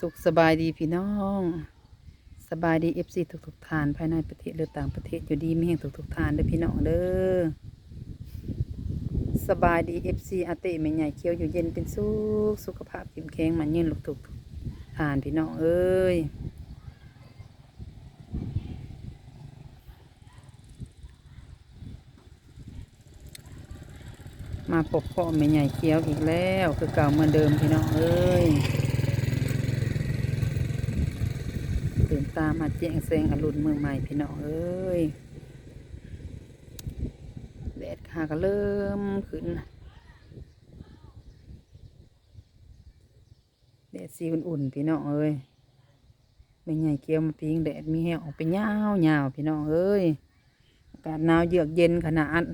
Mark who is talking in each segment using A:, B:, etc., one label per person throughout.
A: สุขสบายดีพี่น้อง สบายดีเอฟซีทุกทุกๆทานภายในประเทศหรือต่างประเทศอยู่ดีมีแห่งทุกทุกๆทานเด้อพี่น้องเด้อสบายดีเอฟซีอาเต้แม่ใหญ่เคี้ยวอยู่เย็นเป็นสุขสุขภาพเข้มแข็งมันยืนลูกทุกทานพี่น้องเอ้ยมาพบพ่อแม่ใหญ่เคี้ยวอีกแล้ว คือเก่าเหมือนเดิมพี่น้องเอ้ย ตื่ นตามาแจ้งแสงอรุณเมืองใหม่พี่น้องเอ้ยแดดค่ะก็เริ่มขึ้นแดดสีอุ่นๆพี่น้องเอ้ยไม่ใหญ่เกี่ยวมาพิงแดดมีแห้งออกไปยาวๆาวพี่น้องเอ้ยอากาศหนาวเยือกเย็นขนาด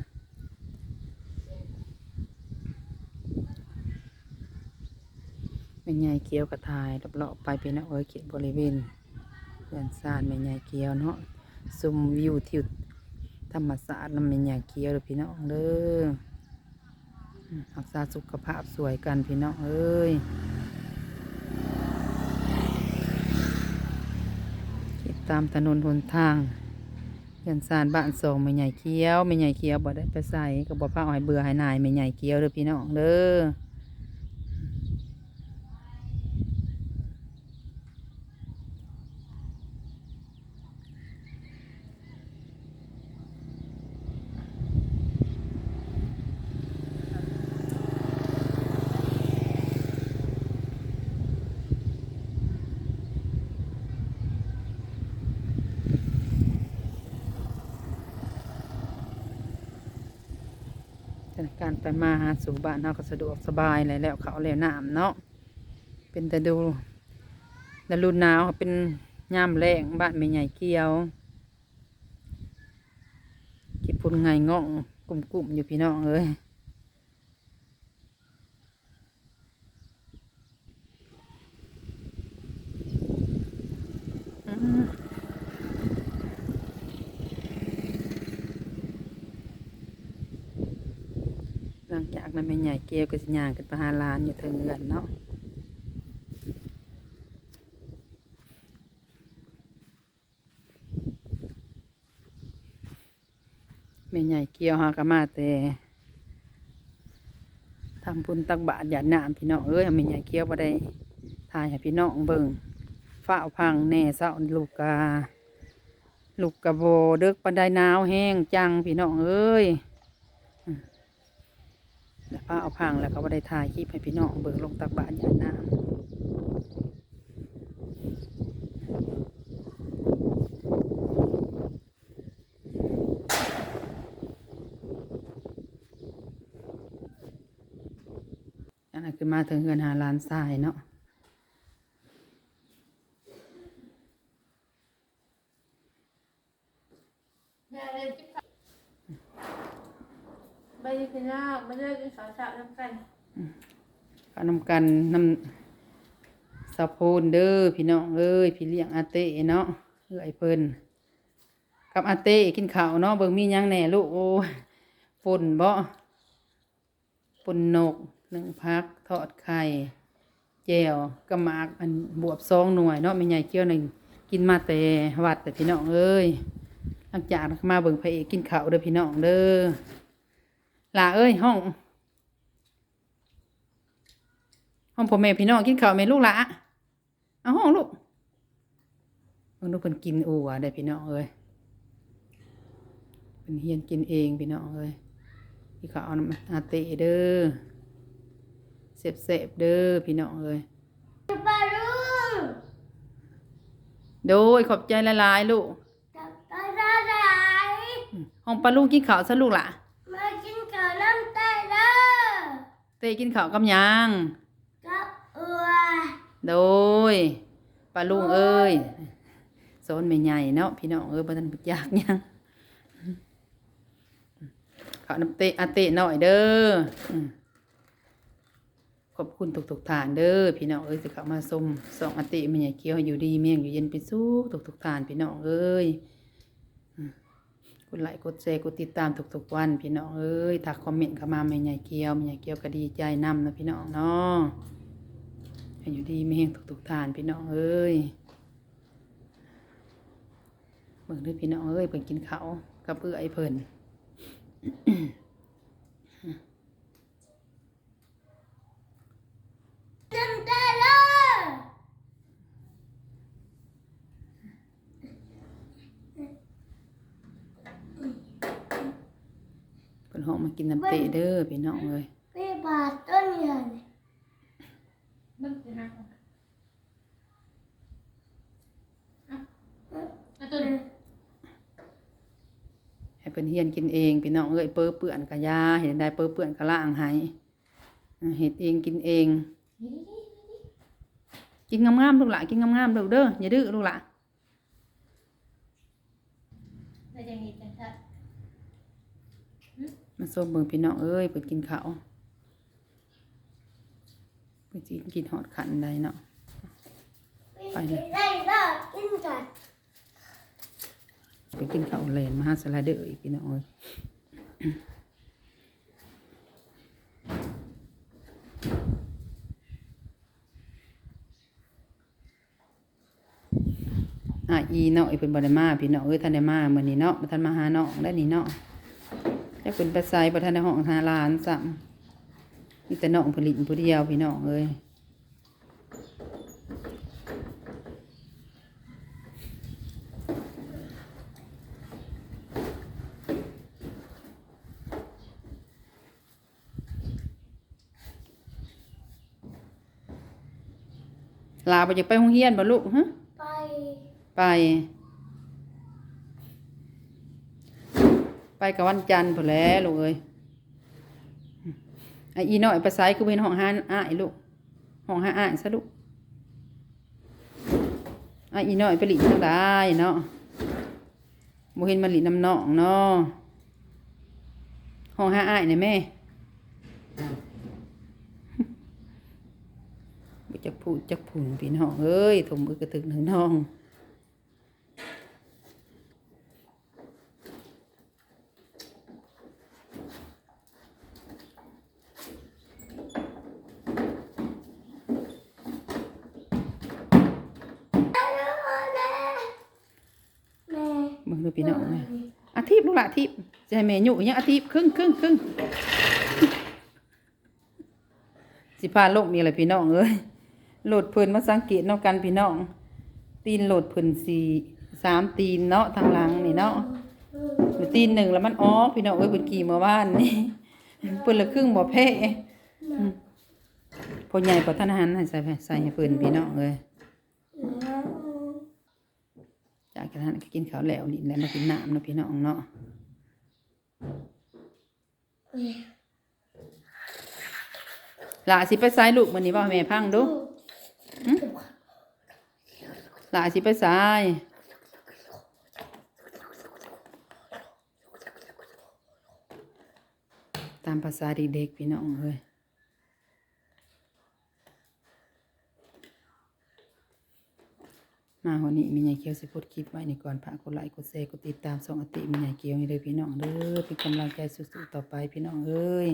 A: ไม่ใหญ่เกี่ยวกระทายรอบๆไปพี่น้องเอ้ยเขตบริเวณ เพื่อนซานแม่ใหญ่เกียวเนาะซุมวิวทิวธรรมศาสตร์น้ำแม่ใหญ่เกียวเด้อพี่น้องเด้อรักษาสุขภาพสวยกันพี่น้องเอ้ยตามถนนหนทางเพื่อนซานบ้านสองแม่ใหญ่เกียวแม่ใหญ่เกียวบ่ได้ไปใส่ก็บ่พาเอาให้เบื่อให้นายแม่ใหญ่เกียวเด้อพี่น้องเด้อ การไปมาหาสู่บ้านเราก็สะดวกสบายเลยแล้วเขาแล้วน้ำเนาะเป็นแต่ดูแลวรุ่นหนาวเป็นย่ามแรงบ้านไม่ใหญ่เกี่ยวคิดพุ่นไงง่องกลุ่มๆอยู่พี่น้องเอ้ยอืม หลังจากนั้นแม่ใหญ่เกียวก็สิย่างกันไปหาร้านอยู่เทิงเงินเนาะแม่ใหญ่เกลียวหากะมาแต่ทำบุญตักบาตรหยาดน้ำพี่น้องเอ้ยแม่ใหญ่เกลียวบ่ได้ถ่ายให้พี่น้องเบิ่งฝ้าวพังแน่เศร้าลูกกาลูกกะโบเดึกปันไดหนาวแห้งจังพี่น้องเอ้ย แล้วป้าเอาพังแล้วก็บ่ได้ถ่ายคลิปให้พี่น้องเบิ่งลงตักบาตรหยาดน้ำอันนั้นคือมาถึงเงินหาล้านทรายเนาะ
B: ไปกินเหล้าไม่เลิกกินข้าวเช้าน้ำกัน
A: ข้าวนำกันนำสะโพนเด้อพี่น้องเอ้ยพี่เลี้ยงอาเต้เนาะเอ้ยเพิ่นกับอาเต้กินข้าวเนาะเบิ่งมีหยังแหน่ลูกโอ้ป่นบ่ป่นนกหนึ่งพักทอดไข่แจ่วกระหมากอันบวบซองหน่วยเนาะแม่ใหญ่เกี้ยวหนึ่งกินมาแต่วัดแต่พี่น้องเอ้ยหลังจากมาเบิ่งพระเอกกินข้าวเด้อพี่น้องเด้อ ล่าเอ้ยห้อง ห้องพ่อแม่พี่น้องกินข้าวแม่ลูกละเอาห้องลูกเพิ่นลูกเพิ่นกินอู่ะได้พี่น้องเอ้ยเพิ่นเฮียนกินเองพี่น้องเอ้ยพี่ข้าวเอาน้ำอาเตะเด้อเสบเสบๆเด้อพี่น้องเอ้ย
B: ปลาลูก
A: โดยขอบใจหลายๆลูก
B: จับปลาได้ไหน
A: ห้องปลาลูกกินข้าวซะลูกละ
B: มากินข้าวน้ำเต้เด้อ
A: เตะกินข้าวกับหยัง
B: กับอัว
A: โดยปลาลุงเอ้ยโซนไม่ใหญ่เนาะพี่น้องเอ้ยบ่ทันอยากหยังข้าวน้ำเตะอาเตะหน่อยเด้ออืมขอบคุณทุกๆทานเด้อพี่น้องเอ้ยสิเข้ามาชมสองอาเตะแม่ใหญ่เคี้ยวให้อยู่ดีเมียงอยู่เย็นเป็นสุขทุกๆทานพี่น้องเอ้ยอืม กดไลค์กดแชร์กดติดตามทุกๆวัน พี่น้องเอ้ยถ้าคอมเมนต์เข้ามาไม่ใหญ่เคียวไม่ใหญ่เคียวก็ดีใจนำนะพี่น้องเนาะอยู่ดีไม่แห้งทุกๆทานพี่น้องเอ้ยเบิ่งเด้วยพี่น้องเอ้ยเพิ่นกินข้าวกับเอื้อยเพิ่น
B: จำได้เลย
A: เพิ่น ห้องมากินน้ำเตะเด้อพี่น้องเอ้ย
B: พี่บาทต้นเงินมันจะหักอะอะต้น
A: ให้เพิ่นเฮียนกินเองพี่น้องเอ้ยเปื้อเปื้อนกะยาเห็นได้เปื้อเปื้อนกะล่างให้อ่าเฮ็ดเองกินเอง กินงามๆลูกหล่ะกินงามๆลูกเด้ออย่าดื้อลูกหล่ะ
B: แล้วจะมีจังทัด
A: มาส้มเบิ่งพี่น้องเอ้ยเพิ่นกินข้าวเพิ่นกินฮอดขันได้เนาะไปเลย
B: ได้ได้กินกัน
A: ไปกินข้าวแลนมาหาสไลเดอร์อีกพี่น้องเอ้ยอะอีเนาะอีเพิ่นบ่ได้มาพี่น้องเอ้ยท่านได้มามื้อนี้เนาะบ่ทันมาหาเน้องได้นี่เนาะ จักเพิ่นไปไสบ่ทันได้ห้องหาหลานซ้ำมีแต่น้องผลิตผู้เดียวพี่น้องเอ้ยลาบ่อยากไปโรงเรียนบ่ลูกฮะ
B: ไป
A: ไป ไปกับวันจันทร์พอแล้วลูกเอ้ยไออีน้อยภาษาคือเป็นห้องห้าอ้ายลูกห้องห้าอ้ายซะลูกไออีน้อยไปหลีทั้งได้เนาะบ่เห็นมาหลีน้ำน้องเนาะห้องห้าอ้ายเนี่ยแม่บ่จักพูดจักผุนพี่น้องเอ้ยถมมือกระถึกหนึ่งน้อง
B: แม่
A: เบิ่งดู พี่น้องอาทิตย์ลูกละอาทิตย์จะให้แม่อยู่อยังอาทิตย์ครึ่งครึ่งครึ่งสิพาโลกนี่แหละพี่น้องเอ้ยโหลดเพิ่นมาสังเกตเนาะกันพี่น้อง ตีนโหลดเพิ่นสี่สามตีนเนาะทางหลังนี่เนาะตีนหนึ่งแล้วมันอ๋อพี่น้องเอ้ยเพิ่นขี่มาบ้านนี่เพิ่นละครึ่งบ่แพ้อืมพอใหญ่พอท่านหันให้ใส่ใส่ให้เพิ่นพี่น้องเอ้ย จากนั้นก็กินข้าวแล้วนี่แล้วมากินน้ำนาะพี่น้องเนาะหลาสิไปซ้ายลูกมันนี้ว่าแม่พังดูหลาสิไปซ้ายตามภาษาเด็กๆพี่น้องเอ้ย มาวันนี้มีใหญ่เกียวสิพูดคลิปไว้ในก่อนพระกดไลค์กดแชร์กดติดตามส่องอติมีใหญ่เกียวให้เลยพี่น้องเด้อเป็นกำลังใจสู้ๆต่อไปพี่น้องเอ้ย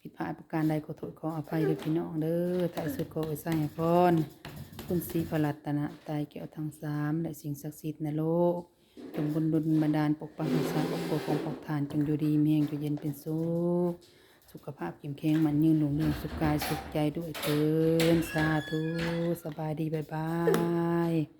A: ผิดพลาดประการใดขอโทษขออภัยเลยพี่น้องเด้อท้ายสุดขออวยสร้างให้พรคุณศรีพระรัตนะตายแก้วทั้งสามและสิ่งศักดิ์สิทธิ์ในโลกจงบุญดุลบันดาลปกปักรักษาปกปกของปกทานจงอยู่ดีมีแหงอยู่เย็นเป็นสุข สุขภาพเข้มแข็งมันยืนหลงเรื่องสุขกายสุขใจด้วยเถินสาธุสบายดีบายบาย